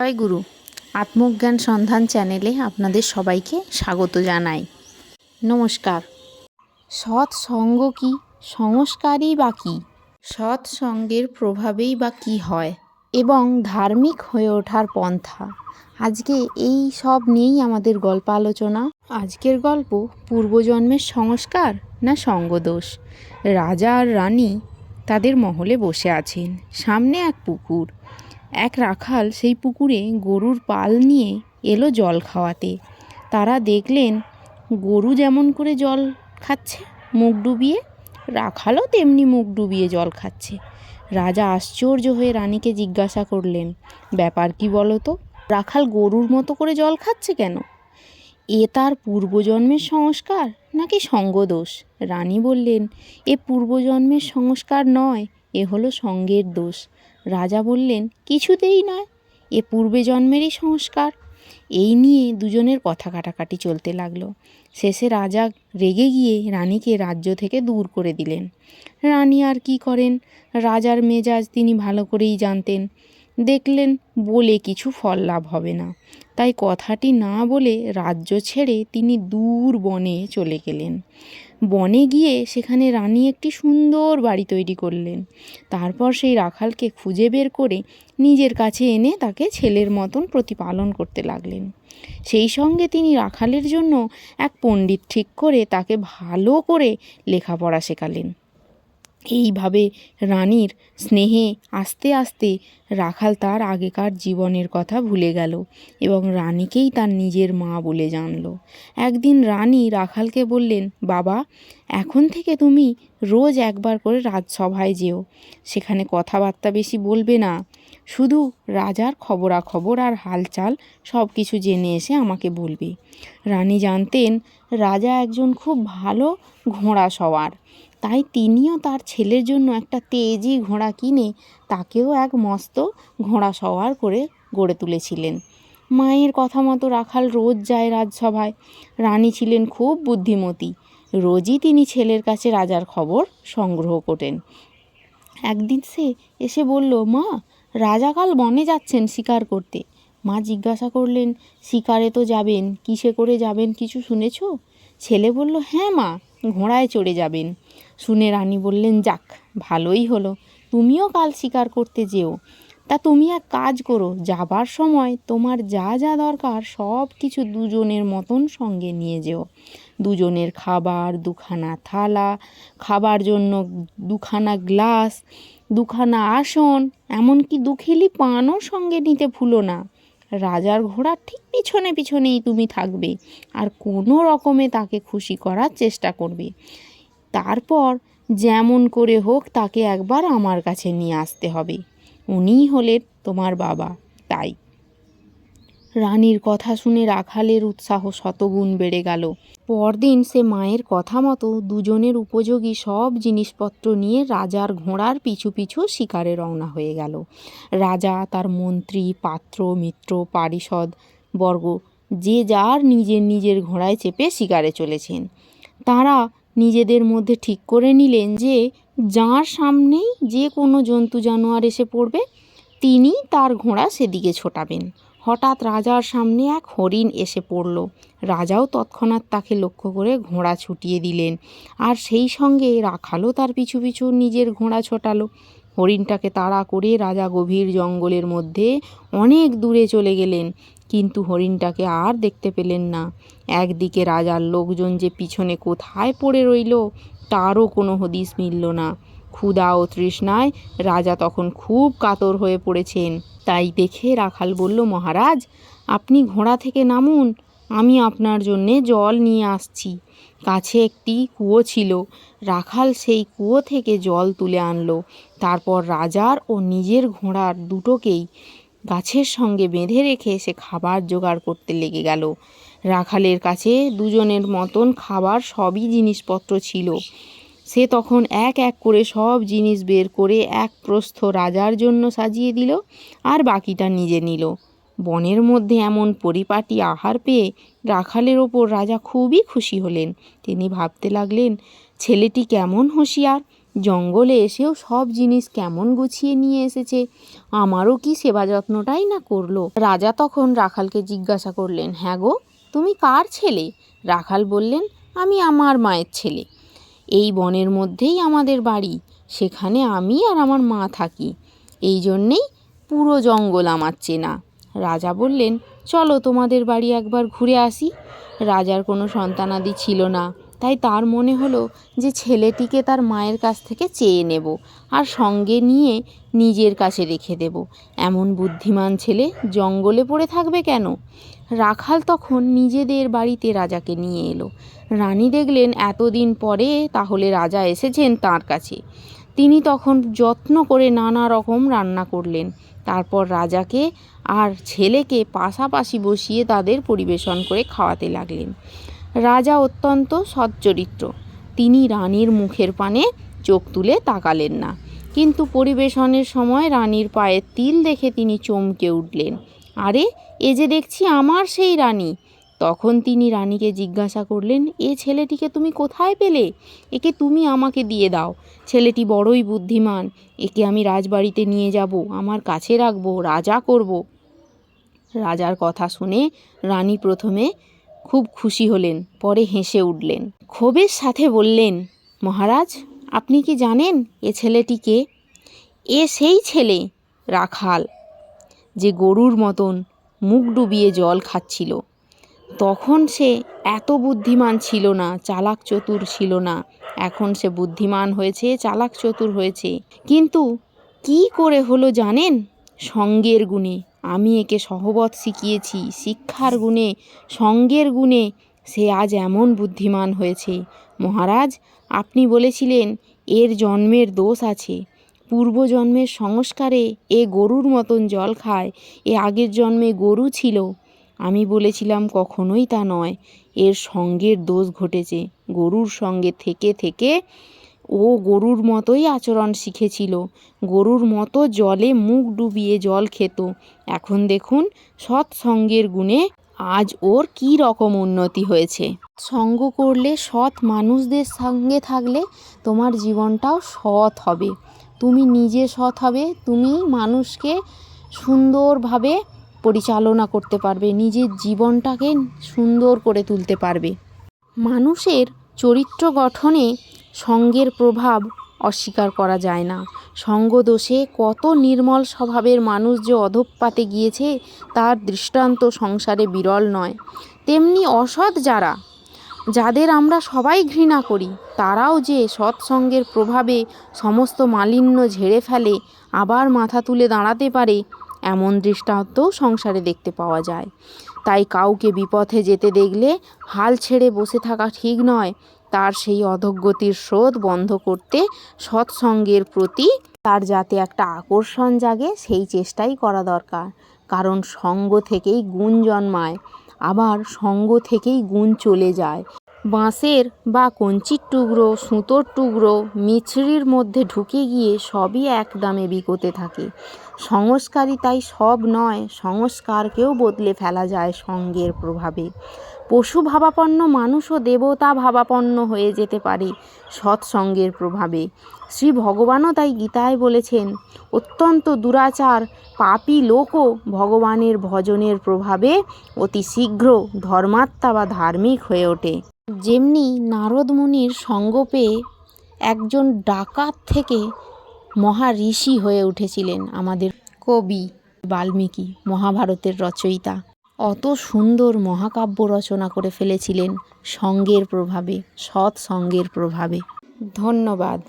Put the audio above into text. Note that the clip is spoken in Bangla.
জয় গুরু। আত্মজ্ঞান সন্ধান চ্যানেলে আপনাদের সবাইকে স্বাগত জানাই। নমস্কার। সৎ সঙ্গ কি? সংস্কারই বা কী? সৎসঙ্গের প্রভাবেই বা কী হয়? এবং ধার্মিক হয়ে ওঠার পন্থা। আজকে এই সব নিয়েই আমাদের গল্প আলোচনা। আজকের গল্প, পূর্বজন্মের সংস্কার না সঙ্গদোষ? রাজা আর রানী তাদের মহলে বসে আছেন, সামনে এক পুকুর। এক রাখাল সেই পুকুরে গরুর পাল নিয়ে এলো জল খাওয়াতে। তারা দেখলেন, গরু যেমন করে জল খাচ্ছে, মুখ ডুবিয়ে, রাখালও তেমনি মুখ ডুবিয়ে জল খাচ্ছে। রাজা আশ্চর্য হয়ে রানীকে জিজ্ঞাসা করলেন, ব্যাপার কি বলো তো? রাখাল গরুর মতো করে জল খাচ্ছে কেন? এ তার পূর্বজন্মের সংস্কার নাকি সঙ্গদোষ? রানী বললেন, এ পূর্বজন্মের সংস্কার নয়, এ হলো সঙ্গের দোষ। রাজা বললেন, কিছুতেই নয়, এ পূর্বে জন্মেরই সংস্কার। এই নিয়ে দুজনের কথা কাটাকাটি চলতে লাগল। শেষে রাজা রেগে গিয়ে রানীকে রাজ্য থেকে দূর করে দিলেন। রানী আর কি করেন? রাজার মেজাজ তিনি ভালো করেই জানতেন। দেখলেন বলে কিছু ফল লাভ হবে না। তাই কথাটি না বলে রাজ্য ছেড়ে তিনি দূর বনে চলে গেলেন। বনে গিয়ে সেখানে রানী একটি সুন্দর বাড়ি তৈরি করলেন। তারপর সেই রাখালকে খুঁজে বের করে নিজের কাছে এনে তাকে ছেলের মতন প্রতিপালন করতে লাগলেন। সেই সঙ্গে তিনি রাখালের জন্য এক পণ্ডিত ঠিক করে তাকে ভালো করে লেখাপড়া শেখালেন। এইভাবে রানীর স্নেহে আস্তে আস্তে রাখাল তার আগেকার জীবনের কথা ভুলে গেল এবং রানীকেই তার নিজের মা বলে জানল। একদিন রানী রাখালকে বললেন, বাবা, এখন থেকে তুমি রোজ একবার করে রাজসভায় যেও। সেখানে কথাবার্তা বেশি বলবে না। শুধু রাজার খবরাখবর আর হালচাল সব কিছু জেনে এসে আমাকে বলবে। রানী জানতেন, রাজা একজন খুব ভালো ঘোড়া সওয়ার তাই তিনিও তার ছেলের জন্য একটা তেজি ঘোড়া কিনে তাকেও এক মস্ত ঘোড়া সওয়ার করে গড়ে তুলেছিলেন। মায়ের কথা মতো রাখাল রোজ যায় রাজসভায়। রানী ছিলেন খুব বুদ্ধিমতী। রোজই তিনি ছেলের কাছে রাজার খবর সংগ্রহ করেন একদিন সে এসে বলল, মা, রাজা কাল বনে যাচ্ছেন শিকার করতে। মা জিজ্ঞাসা করলেন, শিকারে তো যাবেন, কিসে করে যাবেন কিছু শুনেছ? ছেলে বলল হ্যাঁ মা, ঘোড়ায় চড়ে যাবেন। শুনে রানী বললেন, যাক, ভালোই হলো। তুমিও কাল শিকার করতে যেও। তা তুমি এক কাজ করো, যাবার সময় তোমার যা যা দরকার সব কিছু দুজনের মতন সঙ্গে নিয়ে যেও। দুজনের খাবার, দুখানা থালা, খাবার জন্য দুখানা গ্লাস, দুখানা আসন, এমনকি দুখিলি পানও সঙ্গে নিতে ভুলো না। রাজার ঘোড়ার ঠিক পিছনে পিছনেই তুমি থাকবে, আর কোনো রকমে তাকে খুশি করার চেষ্টা করবে। তারপর যেমন করে হোক তাকে একবার আমার কাছে নিয়ে আসতে হবে। উনিই হলেন তোমার বাবা, তাই। রানীর কথা শুনে রাখালের উৎসাহ শতগুণ বেড়ে গেল। পরদিন সে মায়ের কথা মতো দুজনের উপযোগী সব জিনিসপত্র নিয়ে রাজার ঘোড়ার পিছু পিছু শিকারে রওনা হয়ে গেল। রাজা, তার মন্ত্রী, পাত্র, মিত্র, পারিষদ, বর্গ, যে যার নিজের নিজের ঘোড়ায় চেপে শিকারে চলেছেন। তারা নিজেদের মধ্যে ঠিক করে নিলেন যে, যার সামনেই যে কোনো জন্তু জানোয়ার এসে পড়বে, তিনি তার ঘোড়া সেদিকে ছোটাবেন। হঠাৎ রাজার সামনে এক হরিণ এসে পড়ল। রাজাও তৎক্ষণাৎ তাকে লক্ষ্য করে ঘোড়া ছুটিয়ে দিলেন আর সেই সঙ্গে রাখালও তার পিছু পিছু নিজের ঘোড়া ছোটালো। হরিণটাকে তাড়া করে রাজা গভীর জঙ্গলের মধ্যে অনেক দূরে চলে গেলেন। কিন্তু হরিণটাকে আর দেখতে পেলেন না। একদিকে রাজার লোকজন যে পিছনে কোথায় পড়ে রইল, তারও কোনো হদিস মিলল না। ক্ষুধা ও তৃষ্ণায় রাজা তখন খুব কাতর হয়ে পড়েছেন। তাই দেখে রাখাল বলল, মহারাজ, আপনি ঘোড়া থেকে নামুন, আমি আপনার জন্যে জল নিয়ে আসছি। কাছে একটি কুয়ো ছিল। রাখাল সেই কুয়ো থেকে জল তুলে আনলো। তারপর রাজার ও নিজের ঘোড়ার দুটোকেই গাছের সঙ্গে বেঁধে রেখে সে খাবার জোগাড় করতে লেগে গেল। রাখালের কাছে দুজনের মতন খাবার সবই জিনিসপত্র ছিল। সে তখন এক এক করে সব জিনিস বের করে এক প্রস্থ রাজার জন্য সাজিয়ে দিল আর বাকিটা নিজে নিল। বনের মধ্যে এমন পরিপাটি আহার পেয়ে রাখালের ওপর রাজা খুবই খুশি হলেন। তিনি ভাবতে লাগলেন, ছেলেটি কেমন হুঁশিয়ার! জঙ্গলে এসেও সব জিনিস কেমন গুছিয়ে নিয়ে এসেছে, আমারও কি সেবা যত্নটাই না করল? রাজা তখন রাখালকে জিজ্ঞাসা করলেন হ্যাঁ গো, তুমি কার ছেলে? রাখাল বললেন, আমি আমার মায়ের ছেলে। এই বনের মধ্যেই আমাদের বাড়ি, সেখানে আমি আর আমার মা থাকি। এই জন্যেই পুরো জঙ্গল আমার চেনা। রাজা বললেন, চলো তোমাদের বাড়ি একবার ঘুরে আসি। রাজার কোনো সন্তানাদি ছিল না। তাই তার মনে হলো যে ছেলেটিকে তার মায়ের কাছ থেকে চেয়ে নেব আর সঙ্গে নিয়ে নিজের কাছে রেখে দেব। এমন বুদ্ধিমান ছেলে জঙ্গলে পড়ে থাকবে কেন? রাখাল তখন নিজেদের বাড়িতে রাজাকে নিয়ে এলো। রানী দেখলেন, এতদিন পরে তাহলে রাজা এসেছেন তার কাছে। তিনি তখন যত্ন করে নানা রকম রান্না করলেন। তারপর রাজাকে আর ছেলেকে পাশাপাশি বসিয়ে তাদের পরিবেশন করে খাওয়াতে লাগলেন। রাজা অত্যন্ত সচ্চরিত্র। তিনি রানীর মুখের পানে চোখ তুলে তাকালেন না। কিন্তু পরিবেশনের সময় রানীর পায়ের তিল দেখে তিনি চমকে উঠলেন। আরে, এ যে দেখছি আমার সেই রানী! তখন তিনি রানীকে জিজ্ঞাসা করলেন, এ ছেলেটিকে তুমি কোথায় পেলে? একে তুমি আমাকে দিয়ে দাও। ছেলেটি বড়ই বুদ্ধিমান। একে আমি রাজবাড়িতে নিয়ে যাব। আমার কাছে রাখব, রাজা করব। রাজার কথা শুনে রানী প্রথমে খুব খুশি হলেন, পরে হেসে উঠলেন। ক্ষোভের সাথে বললেন, মহারাজ, আপনি কি জানেন এ ছেলেটিকে? এ সেই ছেলে, রাখাল, যে গরুর মতন মুখ ডুবিয়ে জল খাচ্ছিল। তখন সে এত বুদ্ধিমান ছিল না, চালাক চতুর ছিল না। এখন সে বুদ্ধিমান হয়েছে, চালাক চতুর হয়েছে। কিন্তু কি করে হলো জানেন? সঙ্গের গুণে আমি একে সহবত শিখিয়েছি, শিক্ষার গুণে, সঙ্গের গুণে। সে আজ এমন বুদ্ধিমান হয়েছে। মহারাজ, আপনি বলেছিলেন, এর জন্মের দোষ আছে। পূর্বজন্মের সংস্কারে এ গরুর মতন জল খায়, এ আগের জন্মে গরু ছিল। আমি বলেছিলাম, কখনোই তা নয়। এর সঙ্গের দোষ ঘটেছে। গরুর সঙ্গে থেকে থেকে ও গরুর মতোই আচরণ শিখেছিল। গরুর মতো জলে মুখ ডুবিয়ে জল খেত। এখন দেখুন, সৎসঙ্গের গুণে আজ ওর কী রকম উন্নতি হয়েছে। সঙ্গ করলে সৎ মানুষদের সঙ্গে থাকলে তোমার জীবনটাও সৎ হবে। তুমি নিজে সৎ হবে, তুমি মানুষকে সুন্দরভাবে পরিচালনা করতে পারবে, নিজের জীবনটাকে সুন্দর করে তুলতে পারবে। মানুষের চরিত্র গঠনে সঙ্গের প্রভাব অস্বীকার করা যায় না। সঙ্গদোষে কত নির্মল স্বভাবের মানুষ যে অধঃপাতে গিয়েছে, তার দৃষ্টান্ত সংসারে বিরল নয়। তেমনি অসৎ যারা, যাদের আমরা সবাই ঘৃণা করি, তারাও যে সৎসঙ্গের প্রভাবে সমস্ত মালিন্য ঝেড়ে ফেলে, আবার মাথা তুলে দাঁড়াতে পারে, এমন দৃষ্টান্তও সংসারে দেখতে পাওয়া যায়। তাই কাউকে বিপথে যেতে দেখলে হাল ছেড়ে বসে থাকা ঠিক নয়। তার সেই অধোগতির স্রোত বন্ধ করতে সৎসঙ্গের প্রতি তার যাতে একটা আকর্ষণ জাগে, সেই চেষ্টাই করা দরকার। কারণ সঙ্গ থেকেই গুণ জন্মায়, আবার সঙ্গ থেকেই গুণ চলে যায়। বাঁশের বা কঞ্চির টুকরো, সুতোর টুকরো, মিছরির মধ্যে ঢুকে গিয়ে সবই এক দামে বিকোতে থাকে। সংস্কারই তাই সব নয়, সংস্কারকেও বদলে ফেলা যায় সঙ্গের প্রভাবে। পশু ভাবাপন্ন মানুষও দেবতা ভাবাপন্ন হয়ে যেতে পারে সৎসঙ্গের প্রভাবে। শ্রী ভগবানও তাই গীতায় বলেছেন, অত্যন্ত দুরাচার, পাপি লোকও ভগবানের ভজনের প্রভাবে অতি শীঘ্র ধর্মাত্মা বা ধার্মিক হয়ে ওঠে। যেমনি নারদ মুনির সঙ্গ পেয়ে একজন ডাকাত থেকে মহা ঋষি হয়ে উঠেছিলেন আমাদের কবি বাল্মীকি, মহাভারতের রচয়িতা। অত সুন্দর মহাকাব্য রচনা করে ফেলেছিলেন সঙ্গের প্রভাবে সৎ সঙ্গের প্রভাবে। ধন্যবাদ।